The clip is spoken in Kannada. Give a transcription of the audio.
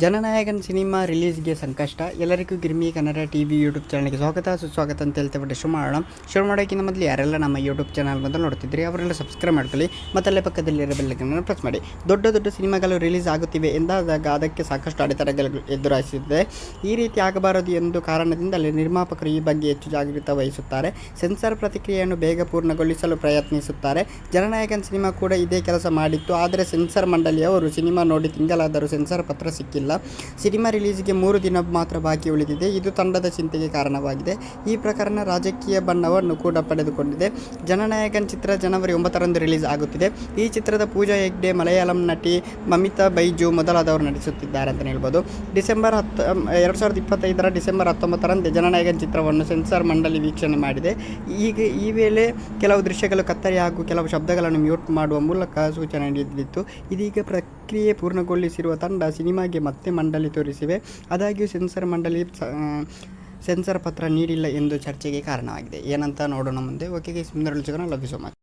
ಜನನಾಯಕನ್ ಸಿನಿಮಾ ರಿಲೀಸ್ಗೆ ಸಂಕಷ್ಟ. ಎಲ್ಲರಿಗೂ Girmi Kannada T V YouTube ಚಾನಲ್ಗೆ ಸ್ವಾಗತ. ಸುಸ್ವಾಗತ ಅಂತ ಹೇಳ್ತೇವೆ. ಶುರು ಮಾಡೋಣ ಶುರು ಮಾಡೋಕ್ಕಿಂತ ಮೊದಲು ಯಾರೆಲ್ಲ ನಮ್ಮ ಯೂಟ್ಯೂಬ್ ಚಾನಲ್ ಬಂದು ನೋಡ್ತಿದ್ರಿ ಅವರೆಲ್ಲ ಸಬ್ಸ್ಕ್ರೈಬ್ ಮಾಡ್ಕೊಳ್ಳಿ. ಮತ್ತಲ್ಲೇ ಪಕ್ಕದಲ್ಲಿರೋ ಬೆಲ್ಲಗಳನ್ನು ಪ್ರೆಸ್ ಮಾಡಿ. ದೊಡ್ಡ ದೊಡ್ಡ ಸಿನಿಮಾಗಳು ರಿಲೀಸ್ ಆಗುತ್ತಿವೆ. ಎಂದಾದಾಗ ಅದಕ್ಕೆ ಸಾಕಷ್ಟು ಅಡೆತಡೆಗಳು ಎದುರಾಯಿಸಿದೆ ಈ ರೀತಿ ಆಗಬಾರದು ಎಂದು ಕಾರಣದಿಂದಲೇ ನಿರ್ಮಾಪಕರು ಈ ಬಗ್ಗೆ ಹೆಚ್ಚು ಜಾಗೃತ ವಹಿಸುತ್ತಾರೆ. ಸೆನ್ಸಾರ್ ಪ್ರತಿಕ್ರಿಯೆಯನ್ನು ಬೇಗ ಪೂರ್ಣಗೊಳಿಸಲು ಪ್ರಯತ್ನಿಸುತ್ತಾರೆ. ಜನನಾಯಕನ್ ಸಿನಿಮಾ ಕೂಡ ಇದೇ ಕೆಲಸ ಮಾಡಿತ್ತು. ಆದರೆ ಸೆನ್ಸಾರ್ ಮಂಡಳಿಯವರು ಸಿನಿಮಾ ನೋಡಿ ತಿಂಗಳಾದರೂ ಸೆನ್ಸಾರ್ ಪತ್ರ ಸಿಕ್ಕಿಲ್ಲ. ಸಿನಿಮಾ ರಿಲೀಸ್ಗೆ ಮೂರು ದಿನ ಮಾತ್ರ ಬಾಕಿ ಉಳಿದಿದೆ. ಇದು ತಂಡದ ಚಿಂತೆಗೆ ಕಾರಣವಾಗಿದೆ. ಈ ಪ್ರಕರಣ ರಾಜಕೀಯ ಬಣ್ಣವನ್ನು ಕೂಡ ಪಡೆದುಕೊಂಡಿದೆ. ಜನನಾಯಕನ್ ಚಿತ್ರ ಜನವರಿ ಒಂಬತ್ತರಂದು ರಿಲೀಸ್ ಆಗುತ್ತಿದೆ. ಈ ಚಿತ್ರದ ಪೂಜಾ ಹೆಗ್ಡೆ, ಮಲಯಾಳಂ ನಟಿ ಮಮಿತಾ ಬೈಜು ಮೊದಲಾದವರು ನಟಿಸುತ್ತಿದ್ದಾರೆ ಅಂತ ಹೇಳ್ಬೋದು. ಡಿಸೆಂಬರ್ ಹತ್ತು ಎರಡು ಸಾವಿರದ ಇಪ್ಪತ್ತೈದರ ಡಿಸೆಂಬರ್ ಹತ್ತೊಂಬತ್ತರಂದು ಜನನಾಯಕನ್ ಚಿತ್ರವನ್ನು ಸೆನ್ಸಾರ್ ಮಂಡಳಿ ವೀಕ್ಷಣೆ ಮಾಡಿದೆ. ಈಗ ಈ ವೇಳೆ ಕೆಲವು ದೃಶ್ಯಗಳು ಕತ್ತರಿ ಹಾಗೂ ಕೆಲವು ಶಬ್ದಗಳನ್ನು ಮ್ಯೂಟ್ ಮಾಡುವ ಮೂಲಕ ಸೂಚನೆ ನೀಡಿದ್ದಿತ್ತು ಇದೀಗ ಪ್ರಕ್ರಿಯೆ ಪೂರ್ಣಗೊಳಿಸಿರುವ ತಂಡ ಸಿನಿಮಾಗೆ ಮತ್ತೆ ಮಂಡಳಿ ತೋರಿಸಿವೆ. ಆದಾಗ್ಯೂ ಸೆನ್ಸರ್ ಮಂಡಳಿ ಸೆನ್ಸರ್ ಪತ್ರ ನೀಡಿಲ್ಲ ಎಂದು ಚರ್ಚೆಗೆ ಕಾರಣವಾಗಿದೆ. ಏನಂತ ನೋಡೋಣ ಮುಂದೆ. ಓಕೆ ಸುಂದರ ಲವ್ ಯು ಸೊ ಮಚ್